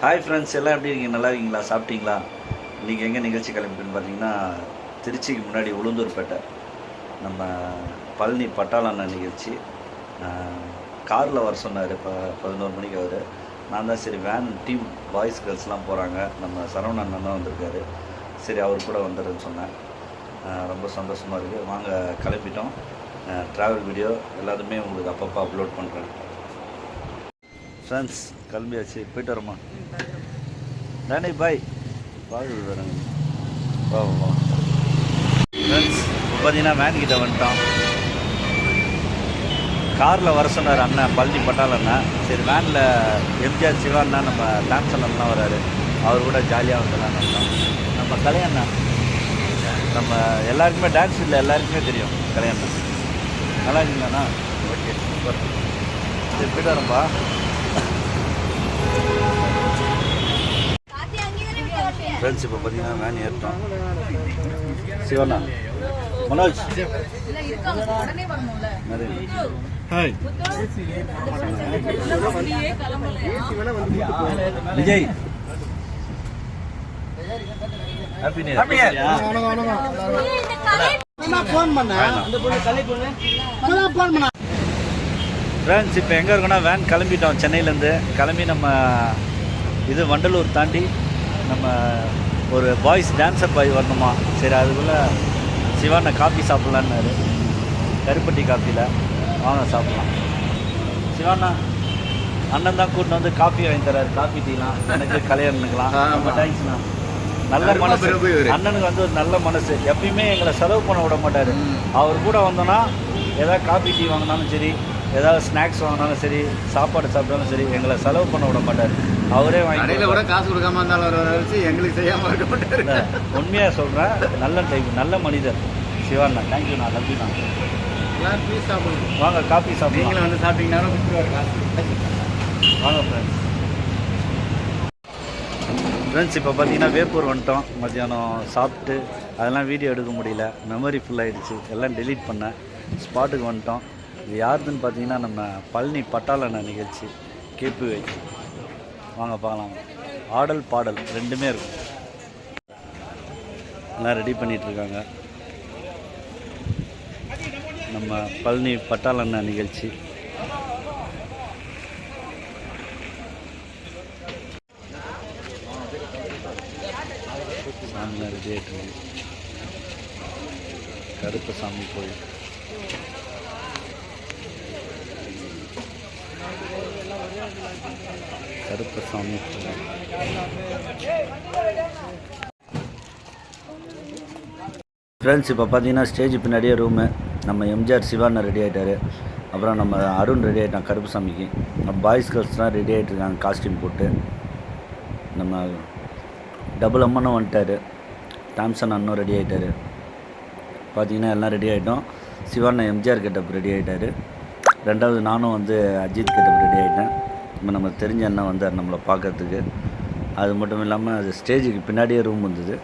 Hi friends எல்லாம் எப்படி இருக்கீங்க? நல்லா இருக்கீங்களா? சாப்பிட்டீங்களா? இன்றைக்கி எங்கே நிகழ்ச்சி கிளம்பிட்டுன்னு பார்த்தீங்கன்னா திருச்சிக்கு முன்னாடி உளுந்தூர்பேட்டை. நம்ம பழனி பட்டாளண்ண நிகழ்ச்சி. காரில் வர சொன்னார் இப்போ பதினோரு மணிக்கு அவர். நான் தான் சரி வேன் டீம் பாய்ஸ் கேர்ள்ஸ்லாம் போகிறாங்க நம்ம சரவண அண்ணன் தான் வந்திருக்காரு. சரி அவர் கூட வந்துடுறேன்னு சொன்னேன். ரொம்ப சந்தோஷமாக இருக்குது வாங்க கிளம்பிட்டோம். ட்ராவல் வீடியோ எல்லாத்துமே உங்களுக்கு அப்பப்போ அப்லோட் பண்ணுறேன் ஃப்ரெண்ட்ஸ் கிளம்பியாச்சு போயிட்டு வரோமா டேனி பாய். பாய் வா வா ஃப்ரெண்ட்ஸ் இப்போ பார்த்தீங்கன்னா வேன் கிட்ட வந்துட்டோம் காரில் வர சொன்னார் அண்ணன் பழனி பட்டால் அண்ணன். சரி வேனில் எம்ஜிஆர் சிவா அண்ணா நம்ம டான்ஸ் அண்ணன்லாம் வராரு. அவர் கூட ஜாலியாக வந்துடலாம் நம்ம கலையண்ணா நம்ம எல்லாருக்குமே டான்ஸ் இல்லை எல்லாருக்குமே தெரியும் கலையண்ணா நல்லா இருக்கீங்களாண்ணா? ஓகே சூப்பர் சரி போய்ட்டு வரேன்ப்பா ஃப்ரெண்ட்ஸ் இப்போ பார்த்தீங்கன்னா வேன் ஏறிட்டோம். சிவண்ணா மனோஜ். விஜய். ஹாப்பி ஃப்ரெண்ட்ஸ் இப்போ எங்கே இருக்கோன்னா வேன் கிளம்பிட்டோம். சென்னையிலேருந்து கிளம்பி நம்ம இது வண்டலூர் தாண்டி நம்ம ஒரு பாய்ஸ் டான்ஸர் பாய் வரணுமா? சரி அதுக்குள்ளே சிவாண்ணா காஃபி சாப்பிட்லான்னாரு. கருப்பட்டி காஃபியில் வாங்க சாப்பிட்லாம். சிவாண்ணா அண்ணன் தான் கூட்டிட்டு வந்து காஃபி வாங்கி தராரு காஃபி டீலாம். எனக்கு கல்யாணத்துக்கலாம் ரொம்ப தேங்க்ஸ்ண்ணா நல்ல மனசு. அண்ணனுக்கு வந்து ஒரு நல்ல மனசு. எப்பயுமே எங்களை செலவு பண்ண விட மாட்டார். அவர் கூட வந்தோன்னா ஏதாவது காஃபி டீ வாங்கினாலும் சரி ஏதாவது ஸ்நாக்ஸ் வாங்கினாலும் சரி சாப்பாடு சாப்பிட்டாலும் சரி எங்களை செலவு பண்ண விட மாட்டார். அவரே வாங்கி கூட காசு கொடுக்காம இருந்தாலும் வச்சு எங்களுக்கு செய்யாம இருக்க மாட்டாரு. உண்மையாக சொல்கிறேன் நல்ல டைப் நல்ல மனிதர். சிவாண்ணா லவ்யூண்ணா எல்லாரும் ப்ளீஸ் சாப்பிடுங்க. வாங்க காஃபி சாப்பிடலாம். நீங்களும் வந்து சாப்பிட்டீங்கன்னா கொடுத்துருவாரு காசு. வாங்க ஃப்ரெண்ட்ஸ் ஃப்ரெண்ட்ஸ் இப்போ பார்த்தீங்கன்னா வேப்பூர் வந்துட்டோம். மத்தியானம் சாப்பிட்டு அதெல்லாம் வீடியோ எடுக்க முடியல. மெமரி ஃபுல் ஆயிடுச்சு. எல்லாம் டெலீட் பண்ணேன். ஸ்பாட்டுக்கு வந்துட்டோம். இது யாருதுன்னு பார்த்தீங்கன்னா நம்ம பழனி பட்டாளன நிகழ்ச்சி கேபி வாங்க பார்க்கலாம். ஆடல் பாடல் ரெண்டுமே இருக்கும். எல்லாம் ரெடி பண்ணிகிட்ருக்காங்க நம்ம பழனி பட்டாளண்ணா நிகழ்ச்சி. சாமிலாம் ரெடி ஆகிட்டு கருப்பு சாமி கோயில். கருப்பசாமி ஃப்ரெண்ட்ஸ் இப்போ பார்த்தீங்கன்னா ஸ்டேஜ் பின்னாடியே ரூமு நம்ம எம்ஜிஆர் சிவாண்ணா ரெடி ஆகிட்டாரு அப்புறம் நம்ம அருண் ரெடி ஆகிட்டான் கருப்புசாமிக்கு நம்ம பாய்ஸ் கேர்ள்ஸ்லாம் ரெடி ஆகிட்டு இருக்காங்க காஸ்டியூம் போட்டு. நம்ம டபுள் அம்மனும் வந்துட்டார். டாம்சன் அண்ணனும் ரெடி ஆகிட்டார் பார்த்தீங்கன்னா எல்லாம் ரெடி ஆகிட்டோம் சிவாண்ணா எம்ஜிஆர் கெட்டப் ரெடி ஆகிட்டாரு ரெண்டாவது நானும் வந்து அஜித் கெட்டப் ரெடி ஆகிட்டேன் இப்போ நம்ம தெரிஞ்ச அண்ணன் வந்தார் நம்மளை பார்க்கறதுக்கு. அது மட்டும் இல்லாமல் அது ஸ்டேஜுக்கு பின்னாடியே ரூம் வந்தது.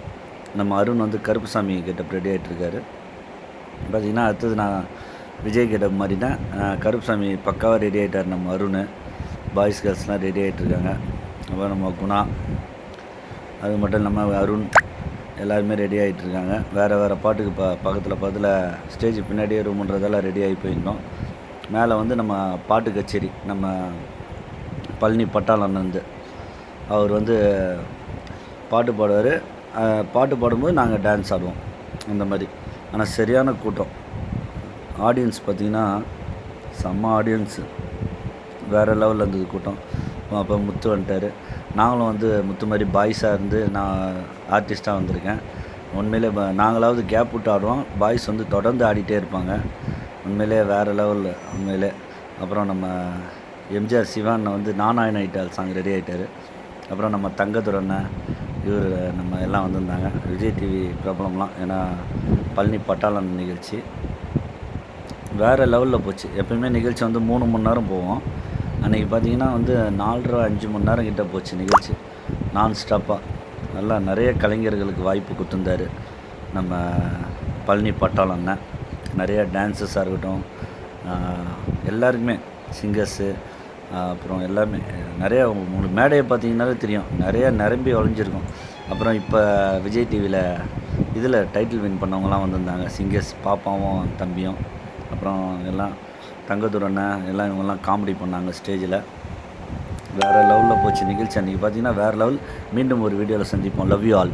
நம்ம அருண் வந்து கருப்புசாமி கிட்ட ரெடி ஆகிட்டுருக்காரு பார்த்திங்கன்னா அடுத்தது நான் விஜய் கிட்ட மாதிரி தான் கருப்புசாமி பக்காவாக ரெடி ஆகிட்டார் நம்ம அருண். பாய்ஸ் கேர்ள்ஸ்லாம் ரெடி ஆகிட்டுருக்காங்க அப்புறம் நம்ம குணா. அது மட்டும் இல்லாமல் அருண் எல்லாருமே ரெடி ஆகிட்டு இருக்காங்க. வேறு வேறு பாட்டுக்கு ப பக்கத்தில் பக்கத்தில் ஸ்டேஜ் பின்னாடியே ரூம்ன்றதெல்லாம் ரெடி ஆகி போயிருந்தோம். மேலே வந்து நம்ம பாட்டு கச்சேரி நம்ம பழனி பட்டாளன் வந்து அவர் வந்து பாட்டு பாடுவார். பாட்டு பாடும்போது நாங்கள் டான்ஸ் ஆடுவோம். அந்த மாதிரி. ஆனால் சரியான கூட்டம். ஆடியன்ஸ் பார்த்திங்கன்னா செம்ம ஆடியன்ஸு வேறு லெவலில் இருந்தது கூட்டம். அப்போ முத்து வந்துட்டார். நாங்களும் வந்து முத்து மாதிரி பாய்ஸாக இருந்து நான் ஆர்டிஸ்ட்டாக வந்திருக்கேன். உண்மையிலே நாங்களாவது கேப் விட்டு ஆடுவோம். பாய்ஸ் வந்து தொடர்ந்து ஆடிட்டே இருப்பாங்க. உண்மையிலே வேறு லெவலில் உண்மையிலே. அப்புறம் நம்ம எம்ஜிஆர் சிவான் வந்து நானாயன் ஐட்டால் சாங் ரெடி ஆகிட்டார் அப்புறம் நம்ம தங்கதுரண்ணை இவர் நம்ம எல்லாம் வந்திருந்தாங்க. விஜய் டிவி பிரபலம்லாம் ஏன்னா பழனி பட்டாளன் நிகழ்ச்சி. வேறு லெவலில் போச்சு. எப்பயுமே நிகழ்ச்சி வந்து மூணு மணி நேரம் போவோம். அன்றைக்கி பார்த்தீங்கன்னா வந்து நாலரை அஞ்சு மணி நேரம் கிட்டே போச்சு நிகழ்ச்சி. நான் ஸ்டாப்பாக நல்லா நிறைய கலைஞர்களுக்கு வாய்ப்பு கொடுத்துருந்தாரு. நம்ம பழனி பட்டாளம் அண்ணன் நிறைய டான்ஸஸாக இருக்கட்டும் எல்லாருக்குமே சிங்கர்ஸு அப்புறம் எல்லாமே நிறையா உங்களுக்கு மேடையை பார்த்தீங்கன்னாலே தெரியும். நிறையா நிரம்பி வளைஞ்சிருக்கும். அப்புறம் இப்போ விஜய் டிவியில் இதில் டைட்டில் வின் பண்ணவங்கலாம் வந்திருந்தாங்க. சிங்கர்ஸ் பாப்பாவும் தம்பியும் அப்புறம் எல்லாம் தங்கதுரண்ண எல்லாம் இவங்கெல்லாம் காமெடி பண்ணாங்க ஸ்டேஜில் வேறு லெவலில் போச்சு நிகழ்ச்சி அன்றைக்கி பார்த்தீங்கன்னா வேறு லெவல் மீண்டும் ஒரு வீடியோவில் சந்திப்போம். Love you all